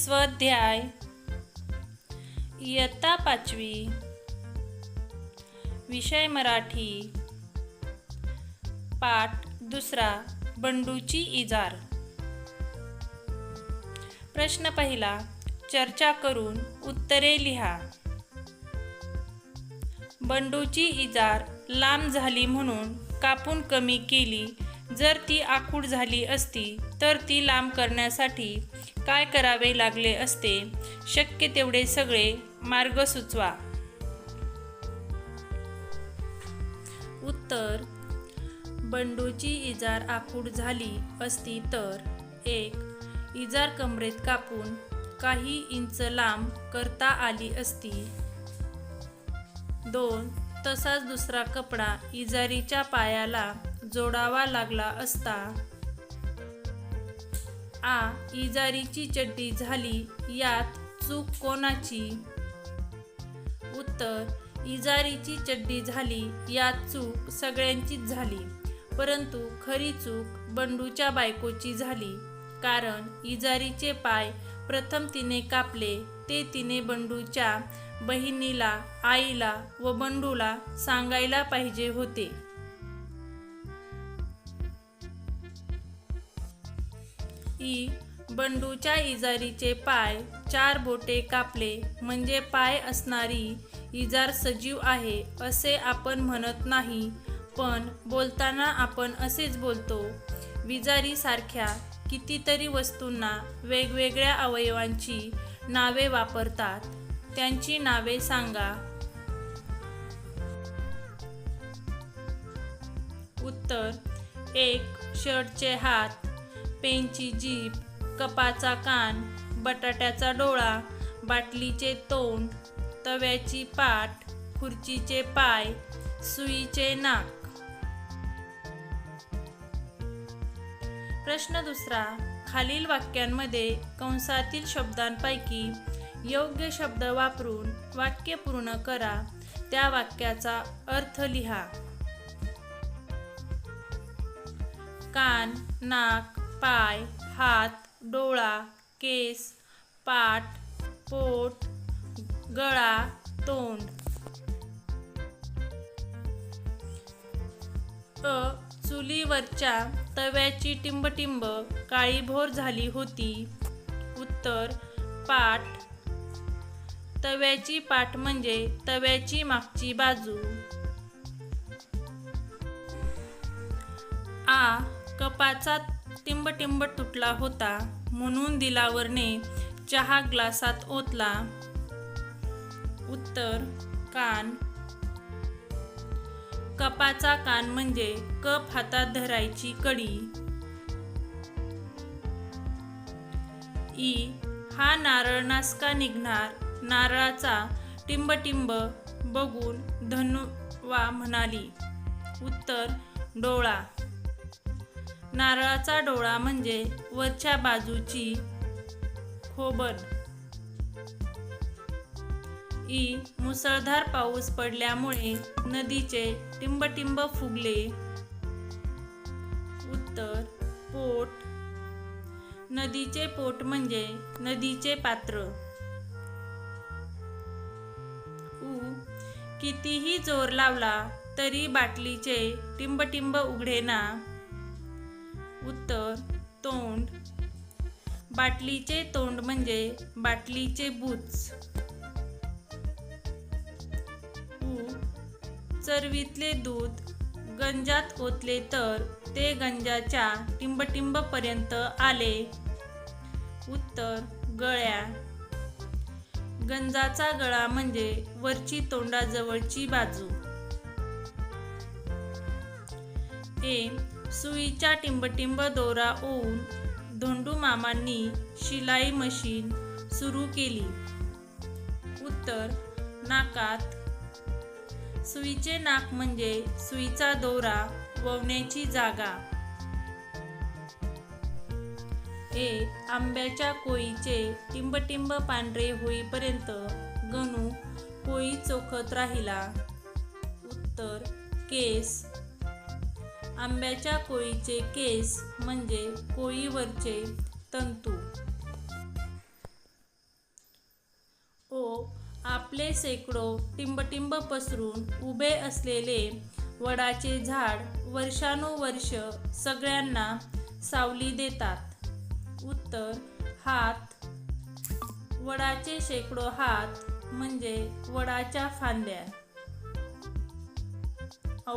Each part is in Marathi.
स्वाध्याय. इयत्ता पाचवी. विषय मराठी. पाठ दुसरा बंडूची इजार. प्रश्न पहिला चर्चा करून उत्तरे लिहा. बंडूची इजार लांब झाली म्हणून कापून कमी केली जर ती आखूड झाली असती तर ती लांब करण्यासाठी काय करावे लागले असते? शक्य तेवढे सगळे मार्ग सुचवा. उत्तर बंडूची इजार आखूड झाली असती तर. एक इजार कमरेत कापून काही इंच लांब करता आली असती. दोन तसाच दुसरा कपडा इजारीच्या पायाला जोडावा लागला असता. आ इजारीची चड्डी झाली यात चूक कोणाची? उत्तर इजारीची चड्डी झाली यात चूक सगळ्यांचीच झाली. परंतु खरी चूक बंडूच्या बायकोची झाली कारण इजारीचे पाय प्रथम तिने कापले ते तिने बंडूच्या बहिणीला आईला व बंडूला सांगायला पाहिजे होते. ई बंडूच्या इजारीचे पाय चार बोटे कापले म्हणजे पाय असणारी इजार सजीव आहे असे आपण म्हणत नाही पण बोलताना आपण असेच बोलतो. विजारीसारख्या कितीतरी वस्तूंना वेगवेगळ्या अवयवांची नावे वापरतात. त्यांची नावे सांगा. उत्तर एक शर्टचे हात. पेनची जीभ कपाचा कान बटाट्याचा डोळा बाटलीचे तोंड तव्याची पाठ खुर्चीचे पाय सुईचे नाक. प्रश्न दुसरा खालील वाक्यांमध्ये कंसातील शब्दांपैकी योग्य शब्द वापरून वाक्य पूर्ण करा त्या वाक्याचा अर्थ लिहा. कान नाक पाय हात डोळा केस पाठ पोट गळा तोंड. अ चुलीवरच्या तव्याची टिंबटिंब काळीभोर झाली होती. उत्तर पाठ. तव्याची पाठ म्हणजे तव्याची मागची बाजू. आ कपाचा टिंबटिंब तुटला होता म्हणून दिलावरने चहा ग्लासात ओतला. उत्तर कान. कपाचा कान म्हणजे कप हातात धरायची कडी. ई हा नारळ नासका निघणार नारळाचा टिंबटिंब बघून धनुवा म्हणाली. उत्तर डोळा. नारळाचा डोळा म्हणजे वरच्या बाजूची खोबर. ई मुसळधार पाऊस पडल्यामुळे नदीचे टिंबटिंब फुगले. उत्तर पोट. नदीचे पोट म्हणजे नदीचे पात्र. उ कितीही जोर लावला तरी बाटलीचे टिंबटिंब उघडेना. बाटलीचे तोंड म्हणजे बाटलीचे बुच उ चरवीतले दूध गंजात ओतले तर ते गंजाच्या टिंबटिंबपर्यंत आले. उत्तर गळ्या. गंजाचा गळा म्हणजे वरची तोंडाजवळची बाजू. ए सुईच्या टिंबटिंब दोरा ओवून धोंडू मामांनी शिलाई मशीन सुरू केली. उत्तर नाकात. सुईचे नाक म्हणजे सुईचा दोरा ववण्याची जागा. ए आंब्याच्या कोळीचे टिंबटिंब पांढरे होईपर्यंत गणू कोळी चोखत राहिला. उत्तर केस. आंब्याच्या कोळीचे केस म्हणजे कोळीवरचे तंतू. ओ आपले शेकडो टिंबटिंब पसरून उभे असलेले वडाचे झाड वर्षानुवर्ष सगळ्यांना सावली देतात. उत्तर हात. वडाचे शेकडो हात म्हणजे वडाच्या फांद्या. औ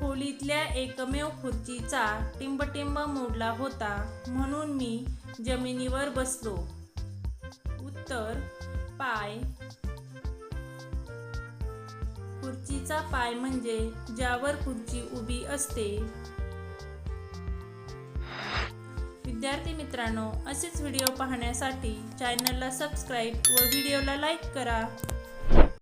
खोलीतल्या एकमेव खुर्चीचा टिंबटिंब मोडला होता म्हणून मी जमिनीवर बसलो. उत्तर पाय. खुर्चीचा पाय म्हणजे ज्यावर खुर्ची उभी असते. विद्यार्थी मित्रांनो असेच व्हिडिओ पाहण्यासाठी चॅनलला सबस्क्राईब व व्हिडिओला लाईक करा.